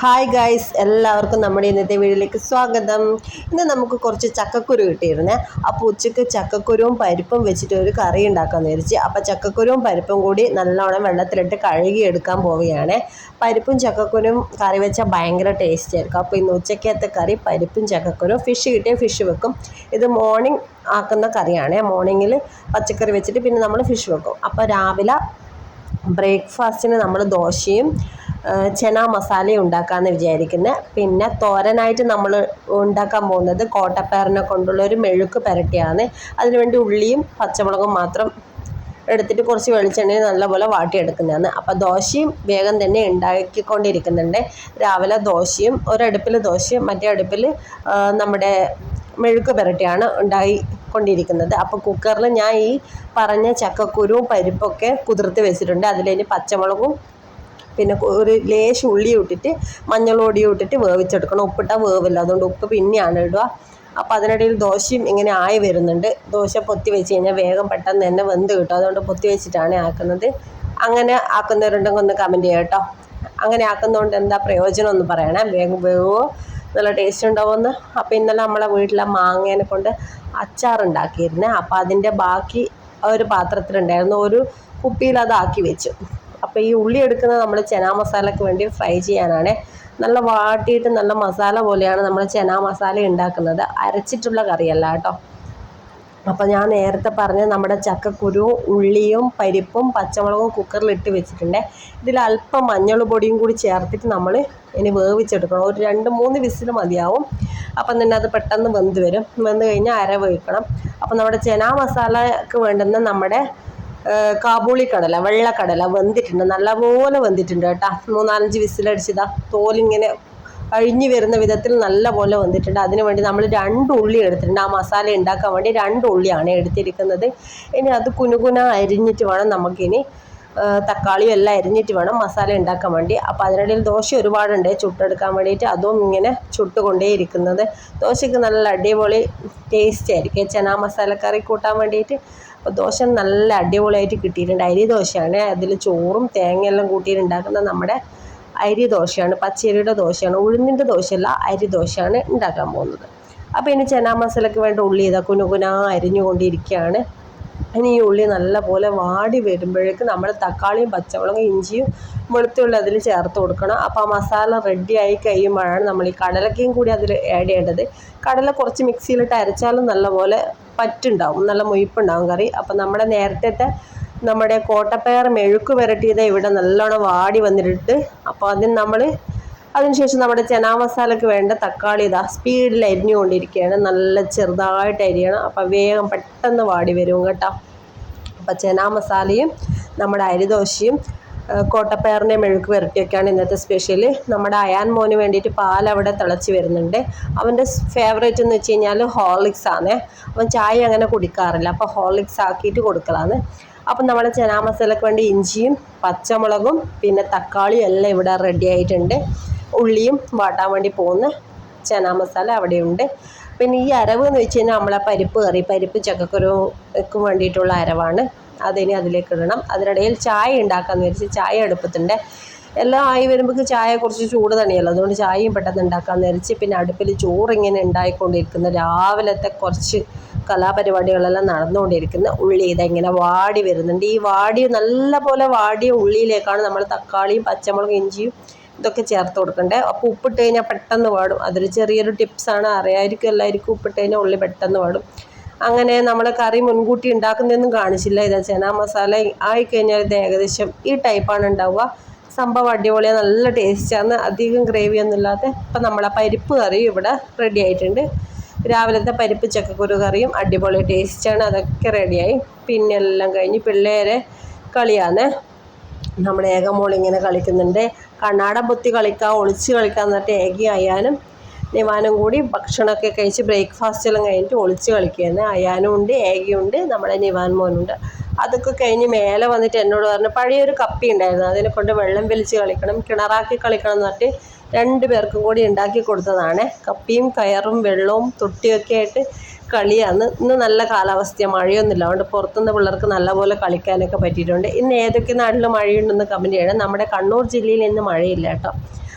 Hi guys എല്ലാവർക്കും നമ്മുടെ ഇന്നത്തെ വീഡിയോയിലേക്ക് സ്വാഗതം. ഇന്ന് നമുക്ക് കുറച്ച് ചക്കക്കുരു കിട്ടിയിരുന്നേ. അപ്പോൾ ഉച്ചയ്ക്ക് ചക്കക്കുരുവും പരിപ്പും വെച്ചിട്ട് ഒരു കറി ഉണ്ടാക്കാൻ വിചാരിച്ച്. അപ്പോൾ ചക്കക്കുരുവും പരിപ്പും കൂടി നല്ലോണം വെള്ളത്തിലിട്ട് കഴുകി എടുക്കാൻ പോവുകയാണ്. പരിപ്പും ചക്കക്കുരും കറി വെച്ചാൽ ഭയങ്കര ടേസ്റ്റ് ആയിരിക്കും. അപ്പോൾ ഇന്ന് ഉച്ചക്കകത്തെ കറി പരിപ്പും ചക്കക്കുരും. ഫിഷ് കിട്ടിയ ഫിഷ് വെക്കും. ഇത് മോർണിംഗ് ആക്കുന്ന കറിയാണ്. മോർണിംഗിൽ പച്ചക്കറി വെച്ചിട്ട് പിന്നെ നമ്മൾ ഫിഷ് വെക്കും. അപ്പോൾ രാവിലെ ബ്രേക്ക്ഫാസ്റ്റിന് നമ്മൾ ദോശയും ചന മസാല ഉണ്ടാക്കാന്ന് വിചാരിക്കുന്നത് പിന്നെ തോരനായിട്ട് നമ്മൾ ഉണ്ടാക്കാൻ പോകുന്നത് കോട്ടപ്പയറിനെ കൊണ്ടുള്ള ഒരു മെഴുക്ക് പുരട്ടിയാണ്. അതിനുവേണ്ടി ഉള്ളിയും പച്ചമുളകും മാത്രം എടുത്തിട്ട് കുറച്ച് വെളിച്ചെണ്ണയിൽ നല്ലപോലെ വാട്ടിയെടുക്കുന്നതാണ്. അപ്പോൾ ദോശയും വേഗം തന്നെ ഉണ്ടാക്കിക്കൊണ്ടിരിക്കുന്നുണ്ട്. രാവിലെ ദോശയും ഒരടുപ്പിൽ ദോശയും മറ്റേ അടുപ്പിൽ നമ്മുടെ മെഴുക്ക് പുരട്ടിയാണ് ഉണ്ടായി കൊണ്ടിരിക്കുന്നത് അപ്പോൾ കുക്കറിൽ ഞാൻ ഈ പറഞ്ഞ ചക്കക്കുരുവും പരിപ്പൊക്കെ കുതിർത്ത് വെച്ചിട്ടുണ്ട്. അതിലിനി പച്ചമുളകും പിന്നെ ഒരു ലേശം ഉള്ളി ഇട്ടിട്ട് മഞ്ഞളൊടി ഇട്ടിട്ട് വേവിച്ചെടുക്കണം. ഉപ്പിട്ടാൽ വേവില്ല. അതുകൊണ്ട് ഉപ്പ് പിന്നെയാണ് ഇടുക. അപ്പോൾ അതിനിടയിൽ ദോശയും ഇങ്ങനെ ആയി വരുന്നുണ്ട്. ദോശ പൊത്തി വെച്ച് കഴിഞ്ഞാൽ വേഗം പെട്ടെന്ന് തന്നെ വെന്ത് കിട്ടും. അതുകൊണ്ട് പൊത്തി വെച്ചിട്ടാണ് ആക്കുന്നത്. അങ്ങനെ ആക്കുന്നവരുണ്ടെങ്കിൽ ഒന്ന് കമന്റ് ചെയ്യാം കേട്ടോ. അങ്ങനെ ആക്കുന്നതുകൊണ്ട് എന്താ പ്രയോജനം ഒന്ന് പറയണേ. വേഗം വേവോ. നല്ല ടേസ്റ്റ് ഉണ്ടാവുമെന്ന്. അപ്പോൾ ഇന്നലെ നമ്മളെ വീട്ടിലെ മാങ്ങേനെ കൊണ്ട് അച്ചാറുണ്ടാക്കിയിരുന്നേ. അപ്പോൾ അതിന്റെ ബാക്കി ഒരു പാത്രത്തിലുണ്ടായിരുന്നു. ഒരു കുപ്പിയിൽ അതാക്കി വെച്ചു. അപ്പോൾ ഈ ഉള്ളി എടുക്കുന്നത് നമ്മൾ ചന മസാലയ്ക്ക് വേണ്ടി ഫ്രൈ ചെയ്യാനാണ്. നല്ല വാട്ടിയിട്ട് നല്ല മസാല പോലെയാണ് നമ്മൾ ചന മസാല ഉണ്ടാക്കുന്നത്. അരച്ചിട്ടുള്ള കറിയല്ല കേട്ടോ. അപ്പോൾ ഞാൻ നേരത്തെ പറഞ്ഞ നമ്മുടെ ചക്കക്കുരുവും ഉള്ളിയും പരിപ്പും പച്ചമുളകും കുക്കറിൽ ഇട്ട് വെച്ചിട്ടുണ്ട്. ഇതിൽ അല്പം മഞ്ഞൾ പൊടിയും കൂടി ചേർത്തിട്ട് നമ്മൾ ഇനി വേവിച്ചെടുക്കണം. ഒരു രണ്ട് മൂന്ന് വിസിൽ മതിയാവും. അപ്പം തന്നെ അത് പെട്ടെന്ന് വെന്ത് വരും. വെന്ത് കഴിഞ്ഞാൽ അര വേവിക്കണം. അപ്പം നമ്മുടെ ചന മസാലയ്ക്ക് വേണ്ടുന്ന നമ്മുടെ കാബൂളി കടല വെള്ളക്കടല വെന്തിട്ടുണ്ട്. നല്ലപോലെ വെന്തിട്ടുണ്ട് കേട്ടോ. മൂന്നാലഞ്ച് വിസിലടിച്ചതാ. തോലിങ്ങനെ അഴിഞ്ഞു വരുന്ന വിധത്തിൽ നല്ല പോലെ വന്നിട്ടുണ്ട് അതിനു വേണ്ടി നമ്മൾ രണ്ട് ഉള്ളി എടുത്തിട്ടുണ്ട്. ആ മസാല ഉണ്ടാക്കാൻ വേണ്ടി രണ്ട് ഉള്ളിയാണ് എടുത്തിരിക്കുന്നത്. ഇനി അത് കുനുകുന അരിഞ്ഞിട്ട് വേണം നമുക്കിനി തക്കാളിയും എല്ലാം അരിഞ്ഞിട്ട് വേണം മസാല ഉണ്ടാക്കാൻ വേണ്ടി. അപ്പോൾ അതിനിടയിൽ ദോശ ഒരുപാടുണ്ട്. ചുട്ടെടുക്കാൻ വേണ്ടിയിട്ട് അതും ഇങ്ങനെ ചുട്ടുകൊണ്ടേ ഇരിക്കുന്നത്. ദോശയ്ക്ക് നല്ല അടിപൊളി ടേസ്റ്റ് ആയിരിക്കും. ചന മസാലക്കറി കൂട്ടാൻ വേണ്ടിയിട്ട്. അപ്പോൾ ദോശ നല്ല അടിപൊളിയായിട്ട് കിട്ടിയിട്ടുണ്ട്. അരി ദോശയാണ്. അതിൽ ചോറും തേങ്ങയെല്ലാം കൂട്ടിയിട്ട് ഉണ്ടാക്കുന്ന നമ്മുടെ അരി ദോശയാണ്. പച്ചരിയുടെ ദോശയാണ്. ഉഴുന്നിന്റെ ദോശയല്ല അരി ദോശയാണ് ഉണ്ടാക്കാൻ പോകുന്നത്. അപ്പോൾ ഇനി ചന മസാലയ്ക്ക് വേണ്ട ഉള്ളി ഇതാ കുനുകുന അരിഞ്ഞുകൊണ്ടിരിക്കുകയാണ്. ഇനി ഈ ഉള്ളി നല്ലപോലെ വാടി വരുമ്പോഴേക്ക് നമ്മൾ തക്കാളിയും പച്ചമുളകും ഇഞ്ചിയും വെളുത്തുള്ളി അതിൽ ചേർത്ത് കൊടുക്കണം. അപ്പോൾ ആ മസാല റെഡി ആയി കഴിയുമ്പോഴാണ് നമ്മൾ ഈ കടലക്കയും കൂടി അതിൽ ആഡ് ചെയ്യേണ്ടത്. കടല കുറച്ച് മിക്സിയിലിട്ട് അരച്ചാലും നല്ലപോലെ പറ്റുണ്ടാവും. നല്ല മൊയ്പ്പുണ്ടാവും കറി. അപ്പോൾ നമ്മുടെ നേരത്തെ നമ്മുടെ കോട്ടപ്പയർ മെഴുക്ക് പുരട്ടിയത് ഇവിടെ നല്ലോണം വാടി വന്നിട്ട് അപ്പോൾ അതിന് നമ്മൾ അതിനുശേഷം നമ്മുടെ ചനാ മസാലയ്ക്ക് വേണ്ട തക്കാളി ഇതാ സ്പീഡിൽ അരിഞ്ഞുകൊണ്ടിരിക്കുകയാണ്. നല്ല ചെറുതായിട്ട് അരിയണം. അപ്പം വേഗം പെട്ടെന്ന് വാടി വരും കേട്ടോ. അപ്പം ചനാ മസാലയും നമ്മുടെ അരിദോശയും കോട്ടപ്പയറിന്റെ മെഴുക്ക് പുരട്ടിയൊക്കെയാണ് ഇന്നത്തെ സ്പെഷ്യൽ നമ്മുടെ അയാൻ മോന് വേണ്ടിയിട്ട് പാൽ അവിടെ തിളച്ച് വരുന്നുണ്ട്. അവന്റെ ഫേവറേറ്റ് എന്ന് വെച്ച് കഴിഞ്ഞാൽ ഹോർലിക്സ് ആണ്. അവൻ ചായ അങ്ങനെ കുടിക്കാറില്ല. അപ്പോൾ ഹോർലിക്സ് ആക്കിയിട്ട് കൊടുക്കലാണ്. അപ്പം നമ്മുടെ ചനാ മസാലയ്ക്ക് വേണ്ടി ഇഞ്ചിയും പച്ചമുളകും പിന്നെ തക്കാളിയും എല്ലാം ഇവിടെ റെഡി ആയിട്ടുണ്ട്. ഉള്ളിയും വാട്ടാൻ വേണ്ടി പോകുന്ന ചന മസാല അവിടെയുണ്ട്. പിന്നെ ഈ അരവ് എന്ന് വെച്ച് കഴിഞ്ഞാൽ നമ്മളെ പരിപ്പ് കറി പരിപ്പ് ചക്കക്കുരുക്കും വേണ്ടിയിട്ടുള്ള അരവാണ്. അതിനി അതിലേക്ക് ഇടണം. അതിനിടയിൽ ചായ ഉണ്ടാക്കാമെന്ന് വിചാരിച്ച് ചായ അടുപ്പത്തുണ്ട് എല്ലാം ആയി വരുമ്പോൾ ചായ കുറച്ച് ചൂട് തണിയല്ലോ. അതുകൊണ്ട് ചായയും പെട്ടെന്ന് ഉണ്ടാക്കാമെന്ന് വിചാരിച്ച് പിന്നെ അടുപ്പിൽ ചോറിങ്ങനെ ഉണ്ടായിക്കൊണ്ടിരിക്കുന്ന രാവിലത്തെ കുറച്ച് കലാപരിപാടികളെല്ലാം നടന്നുകൊണ്ടിരിക്കുന്ന ഉള്ളി ഇതെങ്ങനെ വാടി വരുന്നുണ്ട്. ഈ വാടി നല്ല പോലെ വാടിയ ഉള്ളിയിലേക്കാണ് നമ്മൾ തക്കാളിയും പച്ചമുളകും ഇഞ്ചിയും ഇതൊക്കെ ചേർത്ത് കൊടുക്കണ്ടേ? അപ്പോൾ ഉപ്പിട്ട് കഴിഞ്ഞാൽ പെട്ടെന്ന് പാടും അതൊരു ചെറിയൊരു ടിപ്സാണ് അറിയായിരിക്കും എല്ലാവർക്കും ഉപ്പിട്ട് കഴിഞ്ഞാൽ ഉള്ളി പെട്ടെന്ന് പാടും അങ്ങനെ നമ്മൾ കറി മുൻകൂട്ടി ഉണ്ടാക്കുന്നതൊന്നും കാണിച്ചില്ല. ഇത് ചന മസാല ആയിക്കഴിഞ്ഞാൽ ഇത് ഏകദേശം ഈ ടൈപ്പാണ് ഉണ്ടാവുക. സംഭവം അടിപൊളിയാണ് നല്ല ടേസ്റ്റാണ് അധികം ഗ്രേവി ഒന്നും ഇല്ലാത്ത ഇപ്പം നമ്മളെ പരിപ്പ് കറി ഇവിടെ റെഡി ആയിട്ടുണ്ട്. രാവിലത്തെ പരിപ്പ് ചക്കക്കുരു കറിയും അടിപൊളി ടേസ്റ്റാണ് അതൊക്കെ റെഡിയായി പിന്നെ എല്ലാം കഴിഞ്ഞ് പിള്ളേരെ കളിയാണ് നമ്മുടെ ഏകമോൾ ഇങ്ങനെ കളിക്കുന്നുണ്ട്. കണ്ണാടം പൊത്തി കളിക്കാം ഒളിച്ച് കളിക്കാം എന്നിട്ട് ഏകി അയ്യാനും നിവാനും കൂടി ഭക്ഷണമൊക്കെ കഴിച്ച് ബ്രേക്ക്ഫാസ്റ്റ് എല്ലാം കഴിഞ്ഞിട്ട് ഒളിച്ച് കളിക്കുകയാണ്. അയ്യാനും ഉണ്ട് ഏകയുണ്ട് നമ്മുടെ നിവാൻ മോനുണ്ട് അതൊക്കെ കഴിഞ്ഞ് മേലെ വന്നിട്ട് എന്നോട് പറഞ്ഞു പഴയൊരു കപ്പി ഉണ്ടായിരുന്നു അതിനെ കൊണ്ട് വെള്ളം വലിച്ച് കളിക്കണം കിണറാക്കി കളിക്കണം എന്ന് പറഞ്ഞിട്ട് രണ്ട് പേർക്കും കൂടി ഉണ്ടാക്കി കൊടുത്തതാണ്. കപ്പിയും കയറും വെള്ളവും തൊട്ടിയൊക്കെ ആയിട്ട് കളിയാണ്. ഇന്ന് നല്ല കാലാവസ്ഥയാണ് മഴയൊന്നുമില്ല. അതുകൊണ്ട് പുറത്തുനിന്ന് പിള്ളേർക്ക് നല്ലപോലെ കളിക്കാനൊക്കെ പറ്റിയിട്ടുണ്ട്. ഇന്ന് ഏതൊക്കെ നാട്ടിൽ മഴയുണ്ടെന്ന് കമന്റ് ചെയ്യണം. നമ്മുടെ കണ്ണൂർ ജില്ലയിൽ ഇന്ന് മഴയില്ല കേട്ടോ.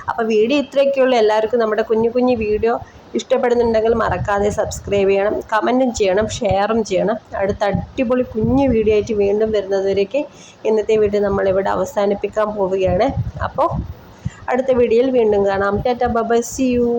അപ്പോൾ വീഡിയോ ഇത്രയൊക്കെയുള്ളൂ. എല്ലാവർക്കും നമ്മുടെ കുഞ്ഞു കുഞ്ഞു വീഡിയോ ഇഷ്ടപ്പെടുന്നുണ്ടെങ്കിൽ മറക്കാതെ സബ്സ്ക്രൈബ് ചെയ്യണം. കമന്റും ചെയ്യണം. ഷെയറും ചെയ്യണം. അടുത്ത അടിപൊളി കുഞ്ഞു വീഡിയോ ആയിട്ട് വീണ്ടും വരുന്നതുവരേക്ക് ഇന്നത്തെ വീഡിയോ നമ്മളിവിടെ അവസാനിപ്പിക്കാൻ പോവുകയാണ്. അപ്പോൾ അടുത്ത വീഡിയോയിൽ വീണ്ടും കാണാം. Tata ബബ C U